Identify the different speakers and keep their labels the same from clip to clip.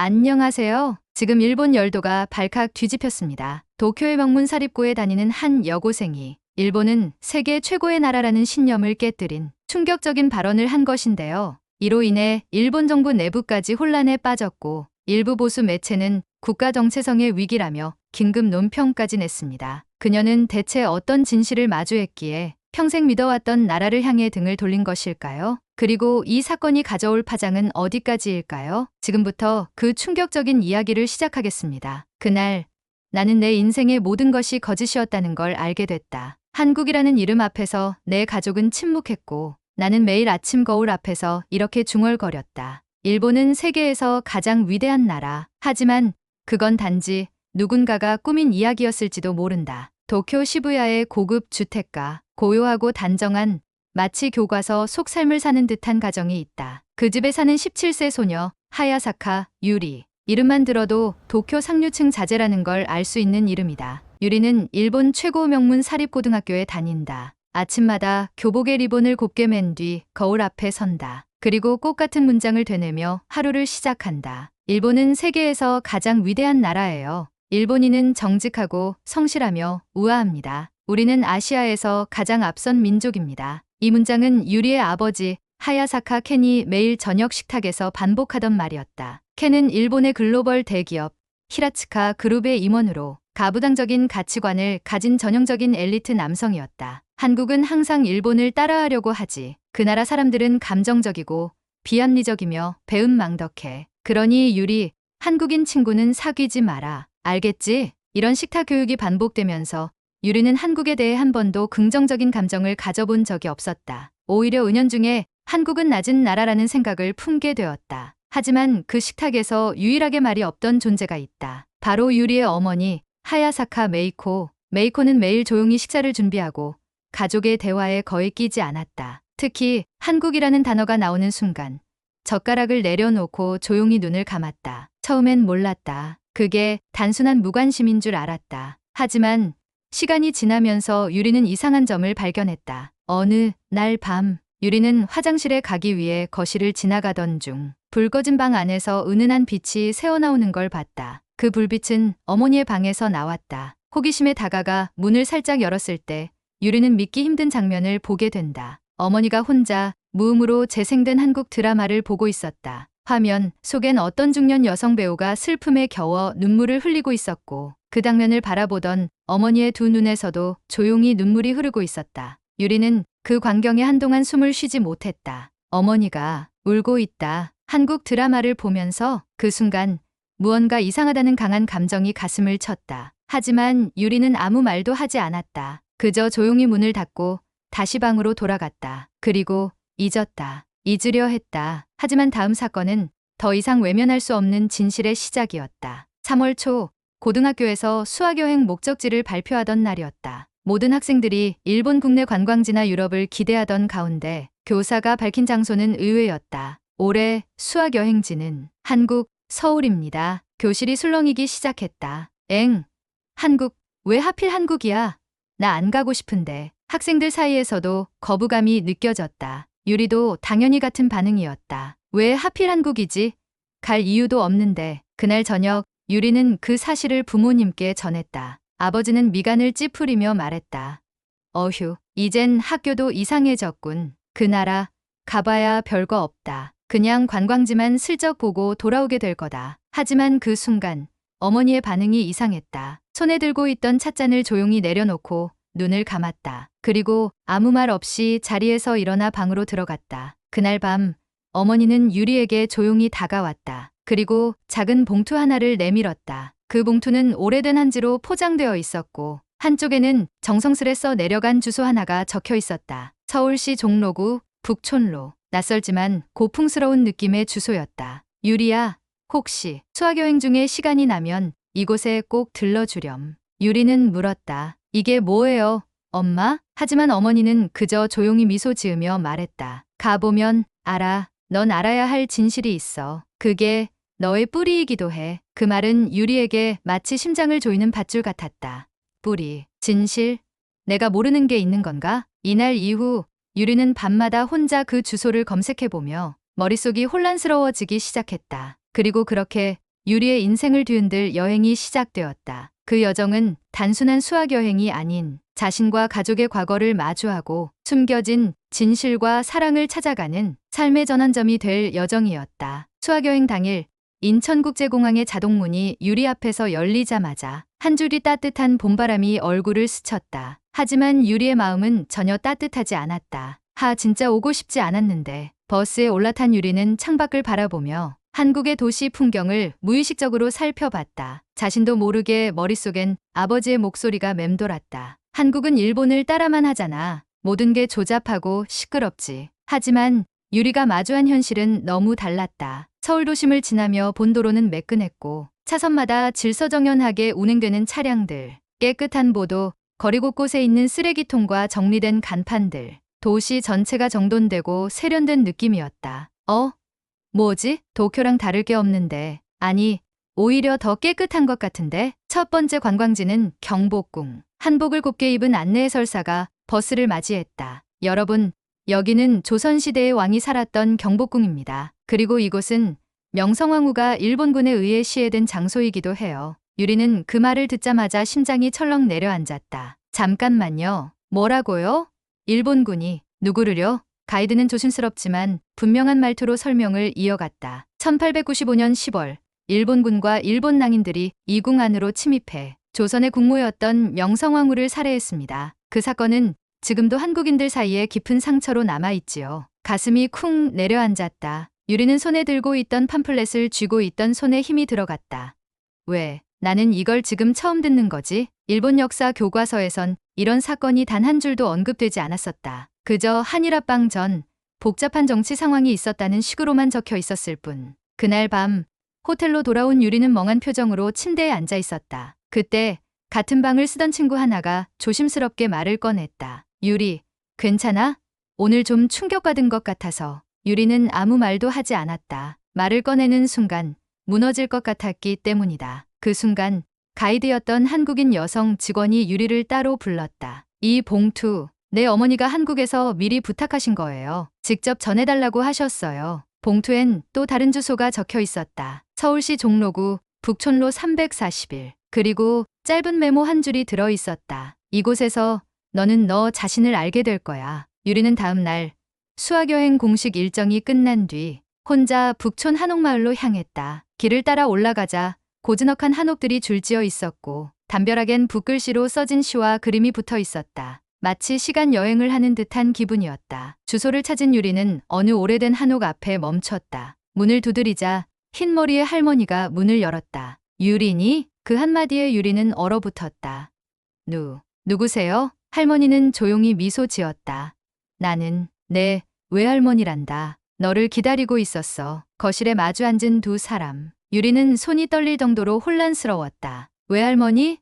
Speaker 1: 안녕하세요. 지금 일본 열도가 발칵 뒤집혔습니다. 도쿄의 명문 사립고에 다니는 한 여고생이 일본은 세계 최고의 나라라는 신념을 깨뜨린 충격적인 발언을 한 것인데요. 이로 인해 일본 정부 내부까지 혼란에 빠졌고 일부 보수 매체는 국가 정체성의 위기라며 긴급 논평까지 냈습니다. 그녀는 대체 어떤 진실을 마주했기에 평생 믿어왔던 나라를 향해 등을 돌린 것일까요? 그리고 이 사건이 가져올 파장은 어디까지일까요? 지금부터 그 충격적인 이야기를 시작하겠습니다. 그날 나는 내 인생의 모든 것이 거짓이었다는 걸 알게 됐다. 한국이라는 이름 앞에서 내 가족은 침묵했고 나는 매일 아침 거울 앞에서 이렇게 중얼거렸다. 일본은 세계에서 가장 위대한 나라. 하지만 그건 단지 누군가가 꾸민 이야기였을지도 모른다. 도쿄 시부야의 고급 주택가, 고요하고 단정한 마치 교과서 속 삶을 사는 듯한 가정이 있다. 그 집에 사는 17세 소녀 하야사카 유리. 이름만 들어도 도쿄 상류층 자제라는 걸 알 수 있는 이름이다. 유리는 일본 최고 명문 사립고등학교에 다닌다. 아침마다 교복의 리본을 곱게 맨 뒤 거울 앞에 선다. 그리고 꽃 같은 문장을 되뇌며 하루를 시작한다. 일본은 세계에서 가장 위대한 나라예요. 일본인은 정직하고 성실하며 우아합니다. 우리는 아시아에서 가장 앞선 민족입니다. 이 문장은 유리의 아버지 하야사카 켄이 매일 저녁 식탁에서 반복하던 말이었다. 켄은 일본의 글로벌 대기업 히라츠카 그룹의 임원으로 가부장적인 가치관을 가진 전형적인 엘리트 남성이었다. 한국은 항상 일본을 따라하려고 하지. 그 나라 사람들은 감정적이고 비합리적이며 배은망덕해. 그러니 유리, 한국인 친구는 사귀지 마라. 알겠지? 이런 식탁 교육이 반복되면서 유리는 한국에 대해 한 번도 긍정적인 감정을 가져본 적이 없었다. 오히려 은연 중에 한국은 낮은 나라라는 생각을 품게 되었다. 하지만 그 식탁에서 유일하게 말이 없던 존재가 있다. 바로 유리의 어머니 하야사카 메이코. 메이코는 매일 조용히 식사를 준비하고 가족의 대화에 거의 끼지 않았다. 특히 한국이라는 단어가 나오는 순간 젓가락을 내려놓고 조용히 눈을 감았다. 처음엔 몰랐다. 그게 단순한 무관심인 줄 알았다. 하지만 시간이 지나면서 유리는 이상한 점을 발견했다. 어느 날 밤, 유리는 화장실에 가기 위해 거실을 지나가던 중, 불 꺼진 방 안에서 은은한 빛이 새어나오는 걸 봤다. 그 불빛은 어머니의 방에서 나왔다. 호기심에 다가가 문을 살짝 열었을 때, 유리는 믿기 힘든 장면을 보게 된다. 어머니가 혼자 무음으로 재생된 한국 드라마를 보고 있었다. 화면 속엔 어떤 중년 여성 배우가 슬픔에 겨워 눈물을 흘리고 있었고 그 장면을 바라보던 어머니의 두 눈에서도 조용히 눈물이 흐르고 있었다. 유리는 그 광경에 한동안 숨을 쉬지 못했다. 어머니가 울고 있다. 한국 드라마를 보면서 그 순간 무언가 이상하다는 강한 감정이 가슴을 쳤다. 하지만 유리는 아무 말도 하지 않았다. 그저 조용히 문을 닫고 다시 방으로 돌아갔다. 그리고 잊었다. 잊으려 했다. 하지만 다음 사건은 더 이상 외면할 수 없는 진실의 시작이었다. 3월 초 고등학교에서 수학여행 목적지를 발표하던 날이었다. 모든 학생들이 일본 국내 관광지나 유럽을 기대하던 가운데 교사가 밝힌 장소는 의외였다. 올해 수학여행지는 한국, 서울입니다. 교실이 술렁이기 시작했다. 엥, 한국, 왜 하필 한국이야? 나 안 가고 싶은데. 학생들 사이에서도 거부감이 느껴졌다. 유리도 당연히 같은 반응이었다. 왜 하필 한국이지? 갈 이유도 없는데 그날 저녁 유리는 그 사실을 부모님께 전했다. 아버지는 미간을 찌푸리며 말했다. 어휴, 이젠 학교도 이상해졌군. 그 나라 가봐야 별거 없다. 그냥 관광지만 슬쩍 보고 돌아오게 될 거다. 하지만 그 순간 어머니의 반응이 이상했다. 손에 들고 있던 찻잔을 조용히 내려놓고 눈을 감았다. 그리고 아무 말 없이 자리에서 일어나 방으로 들어갔다. 그날 밤 어머니는 유리에게 조용히 다가왔다. 그리고 작은 봉투 하나를 내밀었다. 그 봉투는 오래된 한지로 포장되어 있었고 한쪽에는 정성스레 써 내려간 주소 하나가 적혀 있었다. 서울시 종로구 북촌로. 낯설지만 고풍스러운 느낌의 주소였다. 유리야, 혹시 수학여행 중에 시간이 나면 이곳에 꼭 들러주렴. 유리는 물었다. 이게 뭐예요, 엄마? 하지만 어머니는 그저 조용히 미소 지으며 말했다. 가보면 알아. 넌 알아야 할 진실이 있어. 그게 너의 뿌리이기도 해. 그 말은 유리에게 마치 심장을 조이는 밧줄 같았다. 뿌리, 진실? 내가 모르는 게 있는 건가? 이날 이후 유리는 밤마다 혼자 그 주소를 검색해보며 머릿속이 혼란스러워지기 시작했다. 그리고 그렇게 유리의 인생을 뒤흔들 여행이 시작되었다. 그 여정은 단순한 수학 여행이 아닌 자신과 가족의 과거를 마주하고 숨겨진 진실과 사랑을 찾아가는 삶의 전환점이 될 여정이었다. 수학 여행 당일 인천국제공항의 자동문이 유리 앞에서 열리자마자 한 줄이 따뜻한 봄바람이 얼굴을 스쳤다. 하지만 유리의 마음은 전혀 따뜻하지 않았다. 하, 진짜 오고 싶지 않았는데. 버스에 올라탄 유리는 창밖을 바라보며 한국의 도시 풍경을 무의식적으로 살펴봤다. 자신도 모르게 머릿속엔 아버지의 목소리가 맴돌았다. 한국은 일본을 따라만 하잖아. 모든 게 조잡하고 시끄럽지. 하지만 유리가 마주한 현실은 너무 달랐다. 서울 도심을 지나며 본도로는 매끈했고 차선마다 질서정연하게 운행되는 차량들, 깨끗한 보도, 거리 곳곳에 있는 쓰레기통과 정리된 간판들, 도시 전체가 정돈되고 세련된 느낌이었다. 어? 뭐지? 도쿄랑 다를 게 없는데. 아니, 오히려 더 깨끗한 것 같은데? 첫 번째 관광지는 경복궁. 한복을 곱게 입은 안내해설사가 버스를 맞이했다. 여러분, 여기는 조선시대의 왕이 살았던 경복궁입니다. 그리고 이곳은 명성황후가 일본군에 의해 시해된 장소이기도 해요. 유리는 그 말을 듣자마자 심장이 철렁 내려앉았다. 잠깐만요. 뭐라고요? 일본군이 누구를요? 가이드는 조심스럽지만 분명한 말투로 설명을 이어갔다. 1895년 10월 일본군과 일본 낭인들이 이궁 안으로 침입해 조선의 국모였던 명성황후를 살해했습니다. 그 사건은 지금도 한국인들 사이에 깊은 상처로 남아있지요. 가슴이 쿵 내려앉았다. 유리는 손에 들고 있던 팜플렛을 쥐고 있던 손에 힘이 들어갔다. 왜? 나는 이걸 지금 처음 듣는 거지? 일본 역사 교과서에선 이런 사건이 단 한 줄도 언급되지 않았었다. 그저 한일합방 전 복잡한 정치 상황이 있었다는 식으로만 적혀 있었을 뿐. 그날 밤 호텔로 돌아온 유리는 멍한 표정으로 침대에 앉아 있었다. 그때 같은 방을 쓰던 친구 하나가 조심스럽게 말을 꺼냈다. 유리, 괜찮아? 오늘 좀 충격받은 것 같아서. 유리는 아무 말도 하지 않았다. 말을 꺼내는 순간 무너질 것 같았기 때문이다. 그 순간 가이드였던 한국인 여성 직원이 유리를 따로 불렀다. 이 봉투, 내 어머니가 한국에서 미리 부탁하신 거예요. 직접 전해달라고 하셨어요. 봉투엔 또 다른 주소가 적혀 있었다. 서울시 종로구 북촌로 341. 그리고 짧은 메모 한 줄이 들어 있었다. 이곳에서 너는 너 자신을 알게 될 거야. 유리는 다음 날 수학여행 공식 일정이 끝난 뒤 혼자 북촌 한옥마을로 향했다. 길을 따라 올라가자 고즈넉한 한옥들이 줄지어 있었고 담벼락엔 붓글씨로 써진 시와 그림이 붙어 있었다. 마치 시간 여행을 하는 듯한 기분이었다. 주소를 찾은 유리는 어느 오래된 한옥 앞에 멈췄다. 문을 두드리자 흰머리의 할머니가 문을 열었다. 유리니? 그 한마디에 유리는 얼어붙었다. 누, 누구세요? 할머니는 조용히 미소 지었다. 나는, 네, 외할머니란다. 너를 기다리고 있었어. 거실에 마주 앉은 두 사람. 유리는 손이 떨릴 정도로 혼란스러웠다. 외할머니?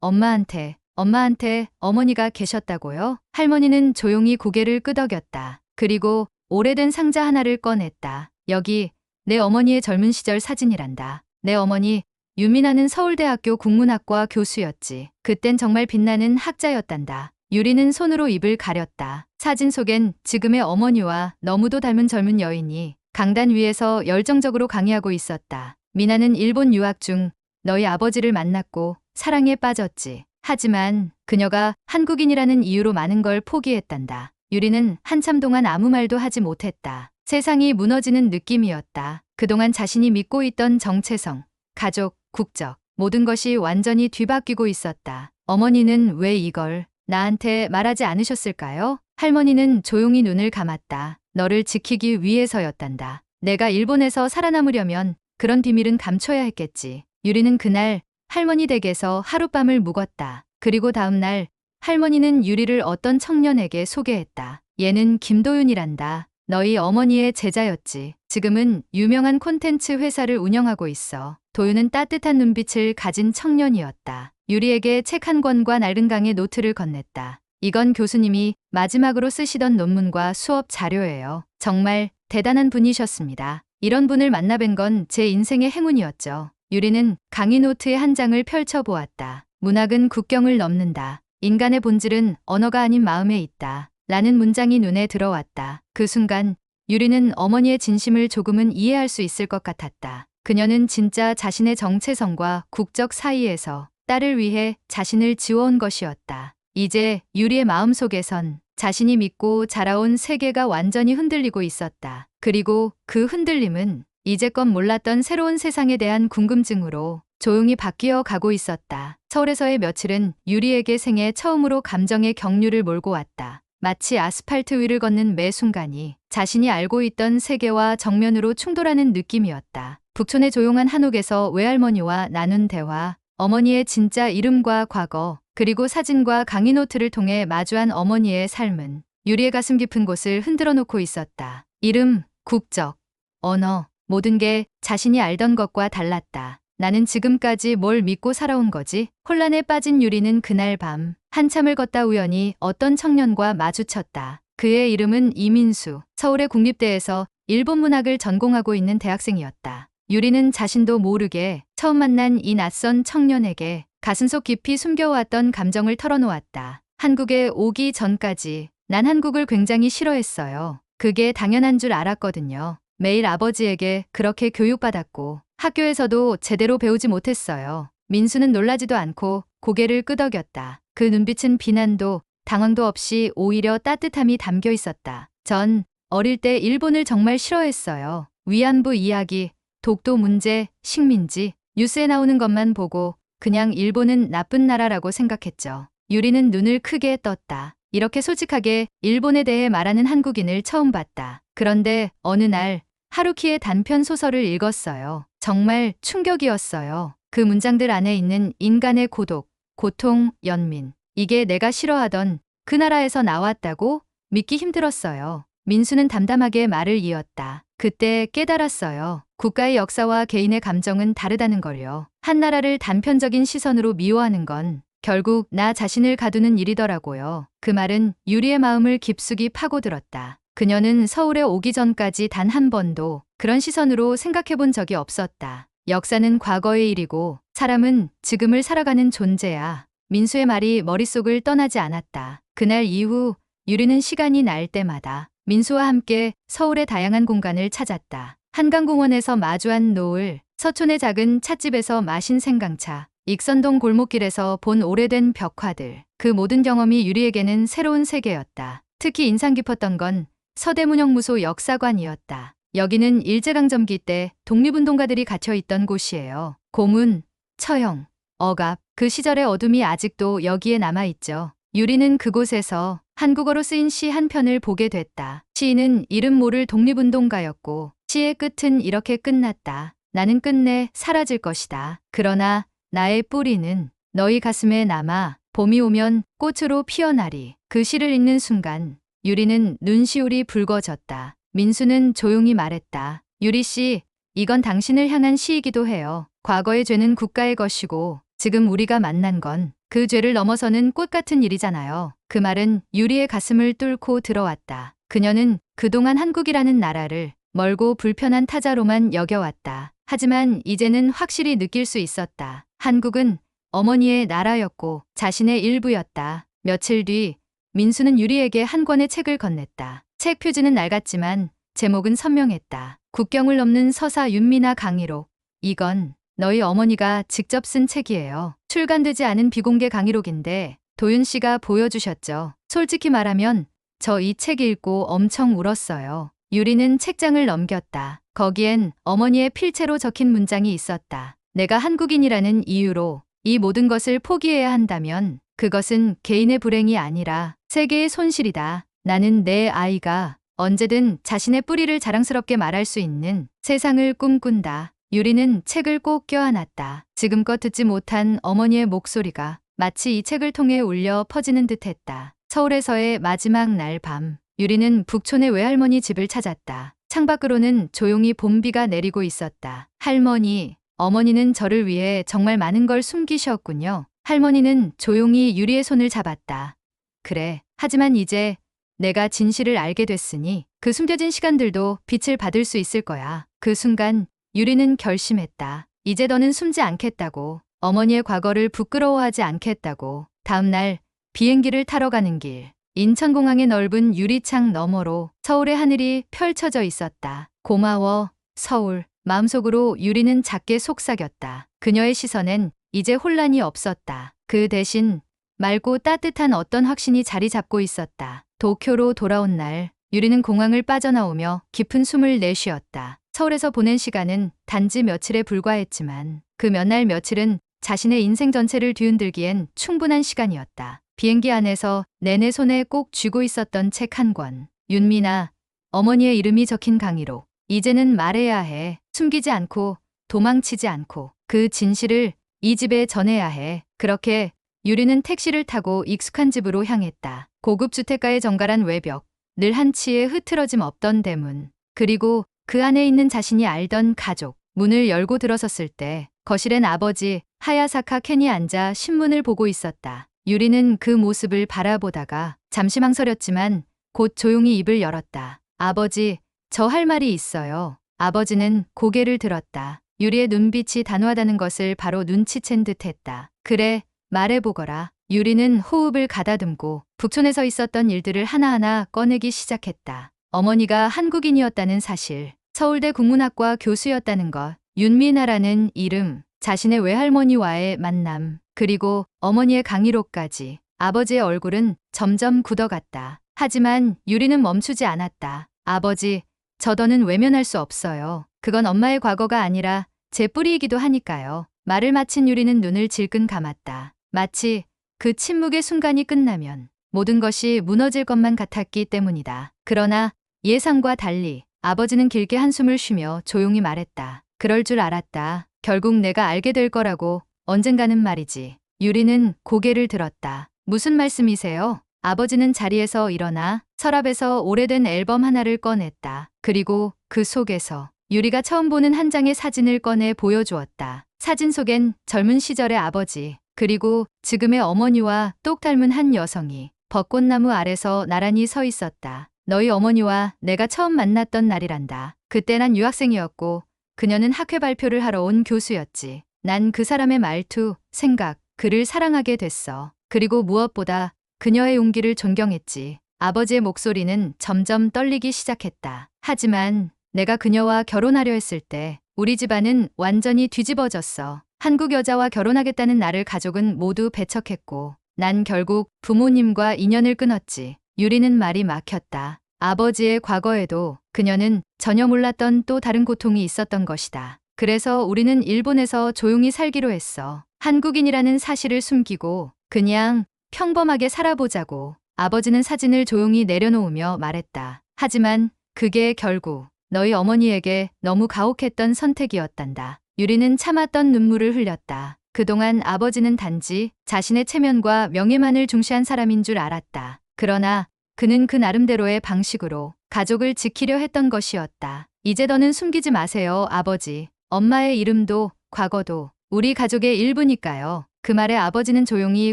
Speaker 1: 엄마한테, 엄마한테 어머니가 계셨다고요? 할머니는 조용히 고개를 끄덕였다. 그리고 오래된 상자 하나를 꺼냈다. 여기 내 어머니의 젊은 시절 사진이란다. 내 어머니 유민아는 서울대학교 국문학과 교수였지. 그땐 정말 빛나는 학자였단다. 유리는 손으로 입을 가렸다. 사진 속엔 지금의 어머니와 너무도 닮은 젊은 여인이 강단 위에서 열정적으로 강의하고 있었다. 미나는 일본 유학 중 너희 아버지를 만났고 사랑에 빠졌지. 하지만 그녀가 한국인이라는 이유로 많은 걸 포기했단다. 유리는 한참 동안 아무 말도 하지 못했다. 세상이 무너지는 느낌이었다. 그동안 자신이 믿고 있던 정체성, 가족, 국적, 모든 것이 완전히 뒤바뀌고 있었다. 어머니는 왜 이걸 나한테 말하지 않으셨을까요? 할머니는 조용히 눈을 감았다. 너를 지키기 위해서였단다. 내가 일본에서 살아남으려면 그런 비밀은 감춰야 했겠지. 유리는 그날 할머니 댁에서 하룻밤을 묵었다. 그리고 다음 날 할머니는 유리를 어떤 청년에게 소개했다. 얘는 김도윤이란다. 너희 어머니의 제자였지. 지금은 유명한 콘텐츠 회사를 운영하고 있어. 도윤은 따뜻한 눈빛을 가진 청년이었다. 유리에게 책 한 권과 낡은 강의 노트를 건넸다. 이건 교수님이 마지막으로 쓰시던 논문과 수업 자료예요. 정말 대단한 분이셨습니다. 이런 분을 만나뵌 건 제 인생의 행운이었죠. 유리는 강의 노트의 한 장을 펼쳐보았다. 문학은 국경을 넘는다. 인간의 본질은 언어가 아닌 마음에 있다. 라는 문장이 눈에 들어왔다. 그 순간 유리는 어머니의 진심을 조금은 이해할 수 있을 것 같았다. 그녀는 진짜 자신의 정체성과 국적 사이에서 딸을 위해 자신을 지워온 것이었다. 이제 유리의 마음속에선 자신이 믿고 자라온 세계가 완전히 흔들리고 있었다. 그리고 그 흔들림은 이제껏 몰랐던 새로운 세상에 대한 궁금증으로 조용히 바뀌어 가고 있었다. 서울에서의 며칠은 유리에게 생애 처음으로 감정의 경류를 몰고 왔다. 마치 아스팔트 위를 걷는 매 순간이 자신이 알고 있던 세계와 정면으로 충돌하는 느낌이었다. 북촌의 조용한 한옥에서 외할머니와 나눈 대화, 어머니의 진짜 이름과 과거, 그리고 사진과 강의 노트를 통해 마주한 어머니의 삶은 유리의 가슴 깊은 곳을 흔들어 놓고 있었다. 이름, 국적, 언어, 모든 게 자신이 알던 것과 달랐다. 나는 지금까지 뭘 믿고 살아온 거지? 혼란에 빠진 유리는 그날 밤 한참을 걷다 우연히 어떤 청년과 마주쳤다. 그의 이름은 이민수. 서울의 국립대에서 일본 문학을 전공하고 있는 대학생이었다. 유리는 자신도 모르게 처음 만난 이 낯선 청년에게 가슴속 깊이 숨겨왔던 감정을 털어놓았다. 한국에 오기 전까지 난 한국을 굉장히 싫어했어요. 그게 당연한 줄 알았거든요. 매일 아버지에게 그렇게 교육받았고 학교에서도 제대로 배우지 못했어요. 민수는 놀라지도 않고 고개를 끄덕였다. 그 눈빛은 비난도 당황도 없이 오히려 따뜻함이 담겨 있었다. 전 어릴 때 일본을 정말 싫어했어요. 위안부 이야기, 독도 문제, 식민지, 뉴스에 나오는 것만 보고 그냥 일본은 나쁜 나라라고 생각했죠. 유리는 눈을 크게 떴다. 이렇게 솔직하게 일본에 대해 말하는 한국인을 처음 봤다. 그런데 어느 날 하루키의 단편 소설을 읽었어요. 정말 충격이었어요. 그 문장들 안에 있는 인간의 고독, 고통, 연민. 이게 내가 싫어하던 그 나라에서 나왔다고 믿기 힘들었어요. 민수는 담담하게 말을 이었다. 그때 깨달았어요. 국가의 역사와 개인의 감정은 다르다는 걸요. 한 나라를 단편적인 시선으로 미워하는 건 결국 나 자신을 가두는 일이더라고요. 그 말은 유리의 마음을 깊숙이 파고들었다. 그녀는 서울에 오기 전까지 단 한 번도 그런 시선으로 생각해 본 적이 없었다. 역사는 과거의 일이고 사람은 지금을 살아가는 존재야. 민수의 말이 머릿속을 떠나지 않았다. 그날 이후 유리는 시간이 날 때마다 민수와 함께 서울의 다양한 공간을 찾았다. 한강공원에서 마주한 노을, 서촌의 작은 찻집에서 마신 생강차, 익선동 골목길에서 본 오래된 벽화들. 그 모든 경험이 유리에게는 새로운 세계였다. 특히 인상 깊었던 건 서대문형무소 역사관이었다. 여기는 일제강점기 때 독립운동가들이 갇혀 있던 곳이에요. 고문, 처형, 억압, 그 시절의 어둠이 아직도 여기에 남아있죠. 유리는 그곳에서 한국어로 쓰인 시 한 편을 보게 됐다. 시인은 이름 모를 독립운동가였고 시의 끝은 이렇게 끝났다. 나는 끝내 사라질 것이다. 그러나 나의 뿌리는 너희 가슴에 남아 봄이 오면 꽃으로 피어나리. 그 시를 읽는 순간 유리는 눈시울이 붉어졌다. 민수는 조용히 말했다. 유리 씨, 이건 당신을 향한 시이기도 해요. 과거의 죄는 국가의 것이고 지금 우리가 만난 건 그 죄를 넘어서는 꽃 같은 일이잖아요. 그 말은 유리의 가슴을 뚫고 들어왔다. 그녀는 그동안 한국이라는 나라를 멀고 불편한 타자로만 여겨왔다. 하지만 이제는 확실히 느낄 수 있었다. 한국은 어머니의 나라였고 자신의 일부였다. 며칠 뒤 민수는 유리에게 한 권의 책을 건넸다. 책 표지는 낡았지만 제목은 선명했다. 국경을 넘는 서사 윤미나 강의록. 이건 너희 어머니가 직접 쓴 책이에요. 출간되지 않은 비공개 강의록인데 도윤 씨가 보여주셨죠. 솔직히 말하면 저 이 책 읽고 엄청 울었어요. 유리는 책장을 넘겼다. 거기엔 어머니의 필체로 적힌 문장이 있었다. 내가 한국인이라는 이유로 이 모든 것을 포기해야 한다면 그것은 개인의 불행이 아니라 세계의 손실이다. 나는 내 아이가 언제든 자신의 뿌리를 자랑스럽게 말할 수 있는 세상을 꿈꾼다. 유리는 책을 꼭 껴안았다. 지금껏 듣지 못한 어머니의 목소리가 마치 이 책을 통해 울려 퍼지는 듯 했다. 서울에서의 마지막 날 밤, 유리는 북촌의 외할머니 집을 찾았다. 창밖으로는 조용히 봄비가 내리고 있었다. 할머니, 어머니는 저를 위해 정말 많은 걸 숨기셨군요. 할머니는 조용히 유리의 손을 잡았다. 그래. 하지만 이제 내가 진실을 알게 됐으니 그 숨겨진 시간들도 빛을 받을 수 있을 거야. 그 순간 유리는 결심했다. 이제 더는 숨지 않겠다고. 어머니의 과거를 부끄러워하지 않겠다고. 다음 날 비행기를 타러 가는 길. 인천공항의 넓은 유리창 너머로 서울의 하늘이 펼쳐져 있었다. 고마워, 서울. 마음속으로 유리는 작게 속삭였다. 그녀의 시선엔 이제 혼란이 없었다. 그 대신 맑고 따뜻한 어떤 확신이 자리 잡고 있었다. 도쿄로 돌아온 날, 유리는 공항을 빠져나오며 깊은 숨을 내쉬었다. 서울에서 보낸 시간은 단지 며칠에 불과했지만 그 몇 날 며칠은 자신의 인생 전체를 뒤흔들기엔 충분한 시간이었다. 비행기 안에서 내내 손에 꼭 쥐고 있었던 책 한 권. 윤미나 어머니의 이름이 적힌 강의록. 이제는 말해야 해. 숨기지 않고 도망치지 않고 그 진실을 이 집에 전해야 해. 그렇게 유리는 택시를 타고 익숙한 집으로 향했다. 고급 주택가의 정갈한 외벽, 늘 한치의 흐트러짐 없던 대문, 그리고 그 안에 있는 자신이 알던 가족. 문을 열고 들어섰을 때 거실엔 아버지 하야사카 켄이 앉아 신문을 보고 있었다. 유리는 그 모습을 바라보다가 잠시 망설였지만 곧 조용히 입을 열었다. 아버지, 저 할 말이 있어요. 아버지는 고개를 들었다. 유리의 눈빛이 단호하다는 것을 바로 눈치챈 듯 했다. 그래, 말해보거라. 유리는 호흡을 가다듬고 북촌에서 있었던 일들을 하나하나 꺼내기 시작했다. 어머니가 한국인이었다는 사실, 서울대 국문학과 교수였다는 것, 윤미나라는 이름, 자신의 외할머니와의 만남, 그리고 어머니의 강의록까지 아버지의 얼굴은 점점 굳어갔다. 하지만 유리는 멈추지 않았다. 아버지, 저 더는 외면할 수 없어요. 그건 엄마의 과거가 아니라 제 뿌리이기도 하니까요. 말을 마친 유리는 눈을 질끈 감았다. 마치 그 침묵의 순간이 끝나면 모든 것이 무너질 것만 같았기 때문이다. 그러나 예상과 달리 아버지는 길게 한숨을 쉬며 조용히 말했다. 그럴 줄 알았다. 결국 내가 알게 될 거라고 언젠가는 말이지. 유리는 고개를 들었다. 무슨 말씀이세요? 아버지는 자리에서 일어나 서랍에서 오래된 앨범 하나를 꺼냈다. 그리고 그 속에서 유리가 처음 보는 한 장의 사진을 꺼내 보여주었다. 사진 속엔 젊은 시절의 아버지, 그리고 지금의 어머니와 똑 닮은 한 여성이 벚꽃나무 아래서 나란히 서 있었다. 너희 어머니와 내가 처음 만났던 날이란다. 그때 난 유학생이었고 그녀는 학회 발표를 하러 온 교수였지. 난 그 사람의 말투, 생각, 그를 사랑하게 됐어. 그리고 무엇보다 그녀의 용기를 존경했지. 아버지의 목소리는 점점 떨리기 시작했다. 하지만 내가 그녀와 결혼하려 했을 때 우리 집안은 완전히 뒤집어졌어. 한국 여자와 결혼하겠다는 나를 가족은 모두 배척했고 난 결국 부모님과 인연을 끊었지. 유리는 말이 막혔다. 아버지의 과거에도 그녀는 전혀 몰랐던 또 다른 고통이 있었던 것이다. 그래서 우리는 일본에서 조용히 살기로 했어. 한국인이라는 사실을 숨기고 그냥 평범하게 살아보자고. 아버지는 사진을 조용히 내려놓으며 말했다. 하지만 그게 결국 너희 어머니에게 너무 가혹했던 선택이었단다. 유리는 참았던 눈물을 흘렸다. 그동안 아버지는 단지 자신의 체면과 명예만을 중시한 사람인 줄 알았다. 그러나 그는 그 나름대로의 방식으로 가족을 지키려 했던 것이었다. 이제 더는 숨기지 마세요, 아버지. 엄마의 이름도 과거도 우리 가족의 일부니까요. 그 말에 아버지는 조용히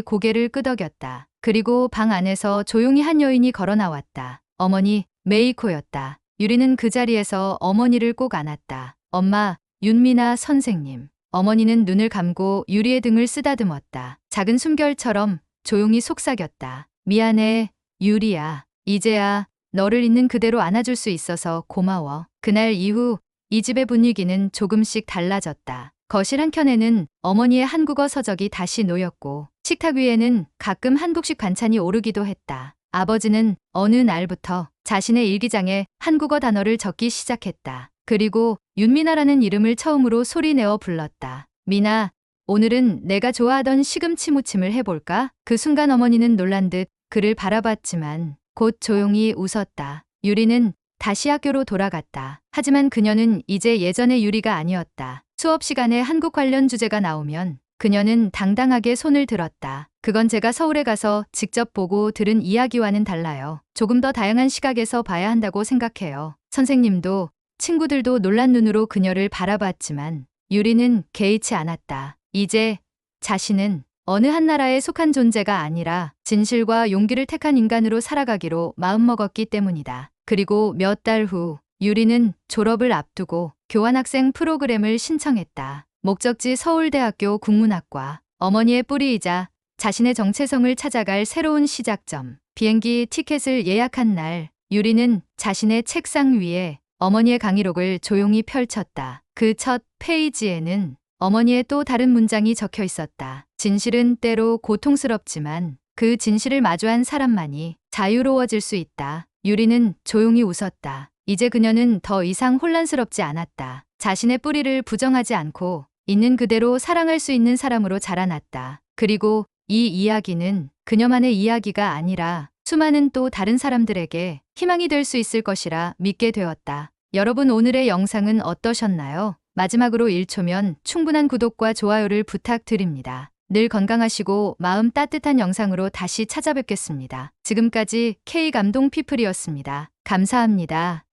Speaker 1: 고개를 끄덕였다. 그리고 방 안에서 조용히 한 여인이 걸어 나왔다. 어머니, 메이코였다. 유리는 그 자리에서 어머니를 꼭 안았다. 엄마, 윤미나 선생님. 어머니는 눈을 감고 유리의 등을 쓰다듬었다. 작은 숨결처럼 조용히 속삭였다. 미안해, 유리야. 이제야 너를 있는 그대로 안아줄 수 있어서 고마워. 그날 이후 이 집의 분위기는 조금씩 달라졌다. 거실 한켠에는 어머니의 한국어 서적이 다시 놓였고 식탁 위에는 가끔 한국식 반찬이 오르기도 했다. 아버지는 어느 날부터 자신의 일기장에 한국어 단어를 적기 시작했다. 그리고 윤미나라는 이름을 처음으로 소리내어 불렀다. 미나, 오늘은 내가 좋아하던 시금치 무침을 해볼까? 그 순간 어머니는 놀란 듯 그를 바라봤지만 곧 조용히 웃었다. 유리는 다시 학교로 돌아갔다. 하지만 그녀는 이제 예전의 유리가 아니었다. 수업 시간에 한국 관련 주제가 나오면 그녀는 당당하게 손을 들었다. 그건 제가 서울에 가서 직접 보고 들은 이야기와는 달라요. 조금 더 다양한 시각에서 봐야 한다고 생각해요. 선생님도 친구들도 놀란 눈으로 그녀를 바라봤지만 유리는 개의치 않았다. 이제 자신은 어느 한 나라에 속한 존재가 아니라 진실과 용기를 택한 인간으로 살아가기로 마음먹었기 때문이다. 그리고 몇 달 후 유리는 졸업을 앞두고 교환학생 프로그램을 신청했다. 목적지 서울대학교 국문학과 어머니의 뿌리이자 자신의 정체성을 찾아갈 새로운 시작점. 비행기 티켓을 예약한 날 유리는 자신의 책상 위에 어머니의 강의록을 조용히 펼쳤다. 그 첫 페이지에는 어머니의 또 다른 문장이 적혀 있었다. 진실은 때로 고통스럽지만 그 진실을 마주한 사람만이 자유로워질 수 있다. 유리는 조용히 웃었다. 이제 그녀는 더 이상 혼란스럽지 않았다. 자신의 뿌리를 부정하지 않고 있는 그대로 사랑할 수 있는 사람으로 자라났다. 그리고 이 이야기는 그녀만의 이야기가 아니라 수많은 또 다른 사람들에게 희망이 될 수 있을 것이라 믿게 되었다. 여러분 오늘의 영상은 어떠셨나요? 마지막으로 1초면 충분한 구독과 좋아요를 부탁드립니다. 늘 건강하시고 마음 따뜻한 영상으로 다시 찾아뵙겠습니다. 지금까지 K감동 피플이었습니다. 감사합니다.